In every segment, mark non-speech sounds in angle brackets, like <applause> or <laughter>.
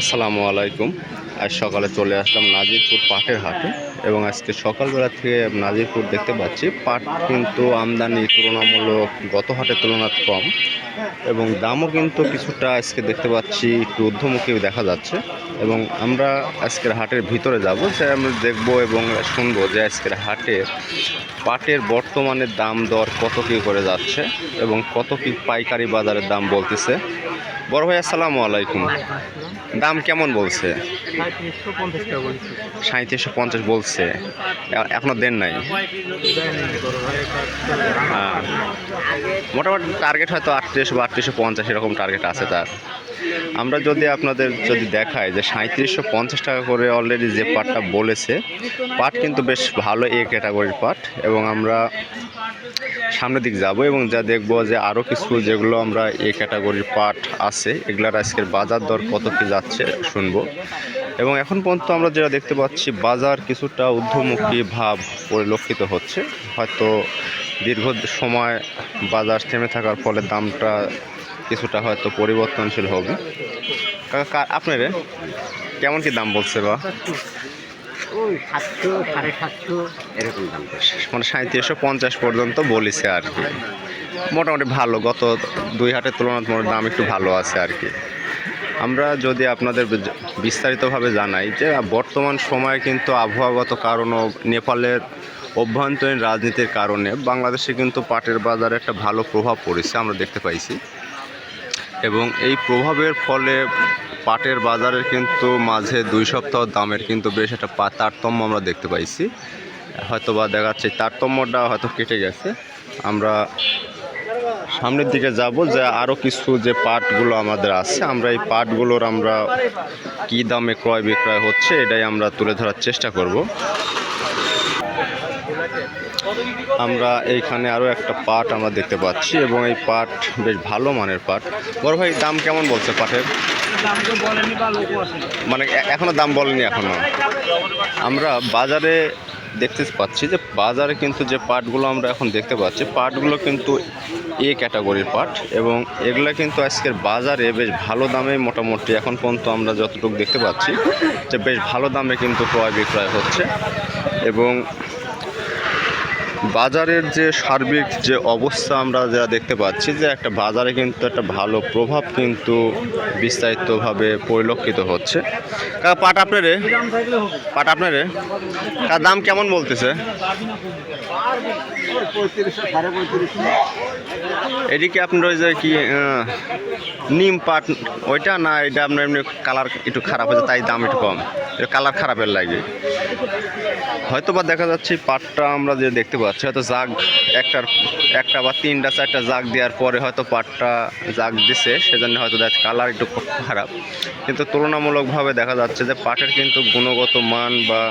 আসসালামু আলাইকুম। আজ সকালে চলে আসলাম নাজিরপুর পাটের হাটে এবং আজকে সকালবেলা থেকে নাজিরপুর দেখতে পাচ্ছি, পাট কিন্তু আমদানি তুলনামূলক গত হাটের তুলনায় কম এবং দামও কিন্তু কিছুটা আজকে দেখতে পাচ্ছি একটু ঊর্ধ্বমুখী দেখা যাচ্ছে এবং আমরা আজকের হাটের ভিতরে যাব যে আমরা দেখব এবং শুনব যে আজকের হাটে পাটের বর্তমানে দাম দর কত কী করে যাচ্ছে এবং কত কি পাইকারি বাজারের দাম বলতেছে। বড় ভাই, আসসালামু আলাইকুম। দাম কেমন বলছে? সাঁত্রিশশো পঞ্চাশ বলছি। এখনও দেন নাই? হ্যাঁ। মোটামুটি টার্গেট হয়তো আটত্রিশশো বা আটত্রিশশো পঞ্চাশ এরকম টার্গেট আছে তার। আমরা যদি আপনাদের যদি দেখাই যে সাঁত্রিশশো পঞ্চাশ টাকা করে অলরেডি যে পাটটা বলেছে পাট কিন্তু বেশ ভালো এ ক্যাটাগরির পাট এবং আমরা সামনের দিক যাব এবং যা দেখব যে আরও কিছু যেগুলো আমরা এ ক্যাটাগরির পাট আছে, এগুলার আজকের বাজার দর কত কী যাচ্ছে শুনব। এবং এখন পর্যন্ত আমরা যেটা দেখতে পাচ্ছি, বাজার কিছুটা ঊর্ধ্বমুখী ভাব পরিলক্ষিত হচ্ছে। হয়তো দীর্ঘ সময় বাজার থেমে থাকার ফলে দামটা কিছুটা হয়তো পরিবর্তনশীল হবে। আপনারে কেমন কি দাম বলছে বা? ওই সাতশো, সাড়ে সাতশো, এরকম দাম মানে সাঁত্রিশশো পঞ্চাশ পর্যন্ত বলেছে আর কি। মোটামুটি ভালো, গত দুই হাটের তুলনায় দাম একটু ভালো আছে আর কি। আমরা যদি আপনাদের বিস্তারিতভাবে জানাই যে বর্তমান সময়ে কিন্তু আবহাওয়াগত কারণ, নেপালের অভ্যন্তরীণ রাজনীতির কারণে বাংলাদেশে কিন্তু পাটের বাজারে একটা ভালো প্রভাব পড়েছে, আমরা দেখতে পাইছি। এবং এই প্রভাবের ফলে পাটের বাজারের কিন্তু মাঝে দুই সপ্তাহ দামের কিন্তু বেশ একটা পা- তারতম্য আমরা দেখতে পাইছি। হয়তো বা দেখা যাচ্ছে তারতম্যটা হয়তো কেটে গেছে। আমরা সামনের দিকে যাব যে আরও কিছু যে পাটগুলো আমাদের আছে, আমরা এই পাটগুলোর আমরা কি দামে ক্রয় বিক্রয় হচ্ছে এটাই আমরা তুলে ধরার চেষ্টা করব। আমরা এইখানে আরও একটা পাট আমরা দেখতে পাচ্ছি এবং এই পাট বেশ ভালো মানের পাট। বড় ভাই, দাম কেমন বলছে পাটের? মানে এখনও দাম বলেনি এখনও। আমরা বাজারে দেখতে পাচ্ছি যে বাজারে কিন্তু যে পাটগুলো আমরা এখন দেখতে পাচ্ছি, পাটগুলো কিন্তু এ ক্যাটাগরির পাট এবং এগুলো কিন্তু আজকের বাজারে বেশ ভালো দামে মোটামুটি এখন পর্যন্ত আমরা যতটুকু দেখতে পাচ্ছি যে বেশ ভালো দামে কিন্তু ক্রয় বিক্রয় হচ্ছে এবং বাজারের যে সার্বিক যে অবস্থা আমরা যা দেখতে পাচ্ছি যে একটা বাজারে কিন্তু একটা ভালো প্রভাব কিন্তু বিস্তারিতভাবে পরিলক্ষিত হচ্ছে। পাট আপনারে? পাট আপনারে? কার দাম কেমন বলতেছে? এদিকে আপনার ওই যে কি নিম পাট ওইটা না, এটা আপনার এমনি কালার একটু খারাপ হয়েছে, তাই দাম একটু কম। কালার খারাপের লাগে। হয়তো বা দেখা যাচ্ছে পাটটা আমরা যে দেখতে পাচ্ছি, হয়তো জাগ একটার, একটা বা তিনটা, চারটা জাগ দেওয়ার পরে হয়তো পাটটা জাগ দিছে, সেজন্য হয়তো দেখ কালার একটু খারাপ। কিন্তু তুলনামূলকভাবে দেখা যাচ্ছে যে পাটের কিন্তু গুণগত মান বা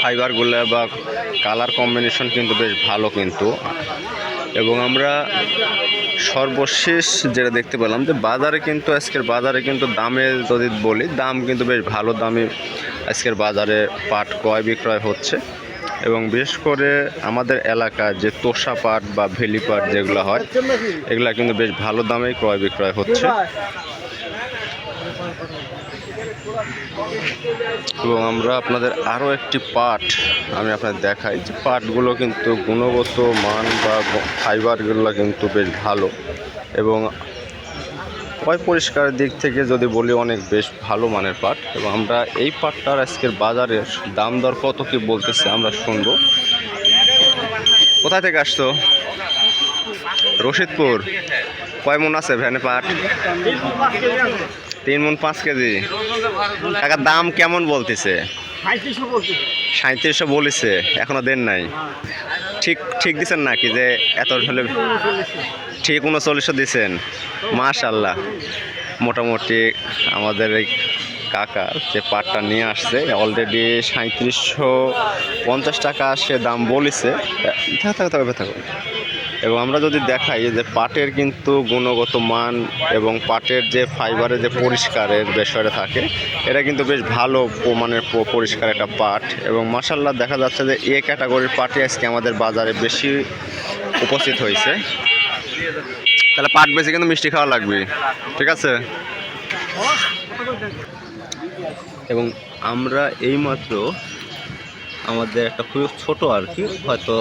ফাইবারগুলো বা কালার কম্বিনেশন কিন্তু বেশ ভালো কিন্তু। এবং আমরা সর্বশেষ যেটা দেখতে পেলাম যে বাজারে কিন্তু আজকের বাজারে কিন্তু দামে যদি বলি, দাম কিন্তু বেশ ভালো দামে আজকের বাজারে পাট, ক্রয় বিক্রয় হচ্ছে। এবং বিশেষ করে আমাদের এলাকা যে তোষা পাট বা ভেলি পাট যেগুলো হয়, এগুলা কিন্তু বেশ ভালো দামেই ক্রয় বিক্রয় হচ্ছে। এবং আমরা আপনাদের আরও একটি পাট আমি আপনাদের দেখাই। যে পাটগুলো কিন্তু গুণগত মান বা ফাইবারগুলো কিন্তু বেশ ভালো এবং পয় পরিষ্কারের দিক থেকে যদি বলি অনেক বেশ ভালো মানের পাট এবং আমরা এই পাটটার আজকের বাজারের দাম দর কত কী বলতেছে আমরা শুনব। কোথা থেকে আসতো রশিদপুর। কয় মন আছে ভ্যানে পাট? তিন মন পাঁচ কেজি। টাকার দাম কেমন বলতেছে? সাঁত্রিশশো বলেছে। এখনও দেন নাই। ঠিক ঠিক দিছেন নাকি যে এত হলে ঠিক উনচল্লিশশো দিছেন? মাশাল্লাহ মোটামুটি আমাদের এই কাকা যে পাটটা নিয়ে আসছে অলরেডি সাঁত্রিশশো পঞ্চাশ টাকা সে দাম বলেছে। থাক থাক থাকবে থাকো। এবং আমরা যদি দেখাই যে পাটের কিন্তু গুণগত মান এবং পাটের যে ফাইবারের যে পরিষ্কারের বিষয়টা থাকে, এটা কিন্তু বেশ ভালো মানের পরিষ্কার একটা পাট এবং মাসাল্লাহ দেখা যাচ্ছে যে এ ক্যাটাগরির পাটই আজকে আমাদের বাজারে বেশি উপস্থিত হয়েছে। তাহলে পাট বেশি কিন্তু মিষ্টি খাওয়া লাগবে, ঠিক আছে? এবং আমরা এইমাত্র আমাদের একটা খুব ছোট আর কি, হয়তো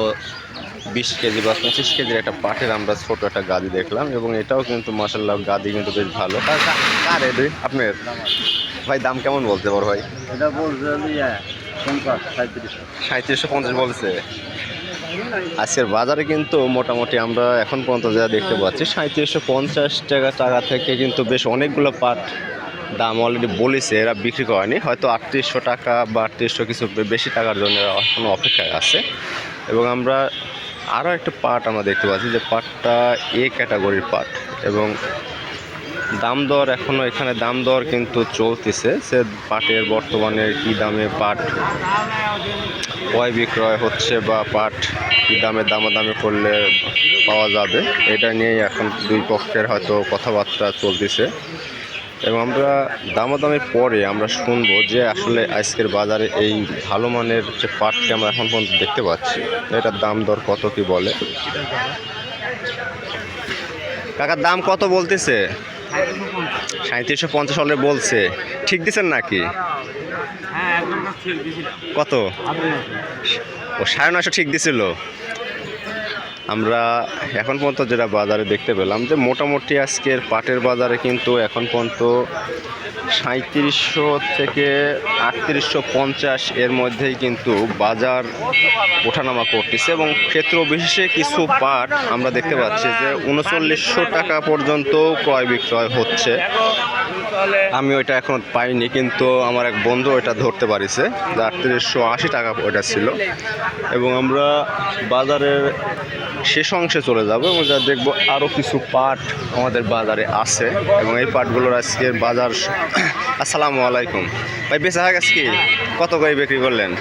বিশ কেজি বা পঁচিশ কেজির একটা পাটের আমরা ছোট একটা গাদি দেখলাম এবং এটাও কিন্তু মাসাল্লাহ গাদি কিন্তু বেশ ভালো। কার এটি আপনার? ভাই দাম কেমন বলতে পারো ভাই? এটা বলছে সাঁত্রিশশো পঞ্চাশ বলছে। আজকের বাজারে কিন্তু মোটামুটি আমরা এখন পর্যন্ত যা দেখতে পাচ্ছি সাঁত্রিশশো পঞ্চাশ টাকা টাকা থেকে কিন্তু বেশ অনেকগুলো পাট দাম অলরেডি বলেছে এরা বিক্রি করেনি। হয়তো আটত্রিশশো টাকা বা আটত্রিশশো কিছু বেশি টাকার জন্য এরা এখনও অপেক্ষায় আছে। এবং আমরা আরও একটা পাট আমরা দেখতে পাচ্ছি যে পাটটা এ ক্যাটাগরির পাট এবং দাম দর এখনও এখানে দাম দর কিন্তু চলতেছে। সে পাটের বর্তমানে কি দামে পাট ক্রয় বিক্রয় হচ্ছে বা পাট কী দামে দামাদামি করলে পাওয়া যাবে, এটা নিয়েই এখন দুই পক্ষের হয়তো কথাবার্তা চলতেছে। এবং আমরা দামাদামির পরে আমরা শুনব যে আসলে আজকের বাজারে এই ভালো মানের যে পাটকে আমরা এখন পর্যন্ত দেখতে পাচ্ছি এটার দাম দর কত কি বলে? কাকার দাম কত বলতেছে? সাঁত্রিশশো পঞ্চাশ হলে বলছে। ঠিক দিচ্ছেন নাকি? হ্যাঁ কত? ও সাড়ে নয়শো ঠিক দিছিল। আমরা এখন পর্যন্ত যেটা বাজারে দেখতে পেলাম যে মোটামুটি আজকের পাটের বাজারে কিন্তু এখন পর্যন্ত সাঁত্রিশশো থেকে আটত্রিশশো পঞ্চাশ এর মধ্যেই কিন্তু বাজার ওঠানামা করতেছে এবং ক্ষেত্র বিশেষে কিছু পাট আমরা দেখতে পাচ্ছি যে উনচল্লিশশো টাকা পর্যন্ত ক্রয় বিক্রয় হচ্ছে। আমি ওইটা এখন পাইনি, কিন্তু আমার এক বন্ধু ওইটা ধরতে পারিছে যে আটত্রিশশো আশি টাকা ওইটা ছিল। এবং আমরা বাজারের শেষ অংশে চলে যাব এবং যা দেখব আরও কিছু পাট আমাদের বাজারে আছে এবং এই পাটগুলোর আজকের বাজার <coughs> আসসালামু আলাইকুম। ভাই বেচা হয়ে গেছে কি? কত করে বিক্রি করলেন?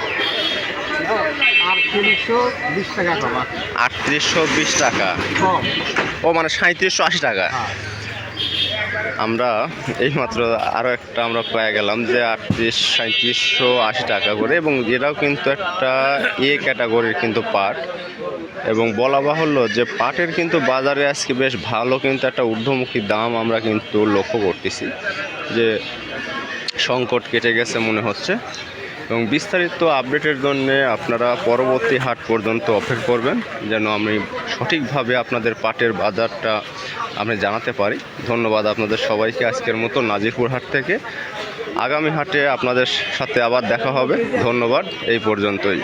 আটত্রিশশো বিশ টাকা। ও মানে সাঁত্রিশশো আশি টাকা। আমরা এইমাত্র আরও একটা আমরা পেয়ে গেলাম যে আটত্রিশ সাঁত্রিশশো আশি টাকা করে এবং এটাও কিন্তু একটা এ ক্যাটাগরির কিন্তু পাট। এবং বলা বাহুল্য যে পাটের কিন্তু বাজারে আজকে বেশ ভালো কিন্তু একটা ঊর্ধ্বমুখী দাম আমরা কিন্তু লক্ষ্য করতেছি। যে সংকট কেটে গেছে মনে হচ্ছে। এবং বিস্তারিত আপডেটের জন্য আপনারা পরবর্তী হাট পর্যন্ত অপেক্ষা করবেন, যেন আমি সঠিকভাবে আপনাদের পাটের বাজারটা আমি জানাতে পারি। ধন্যবাদ আপনাদের সবাইকে আজকের মতো নাজিরপুর হাট থেকে। আগামী হাটে আপনাদের সাথে আবার দেখা হবে। ধন্যবাদ, এই পর্যন্তই।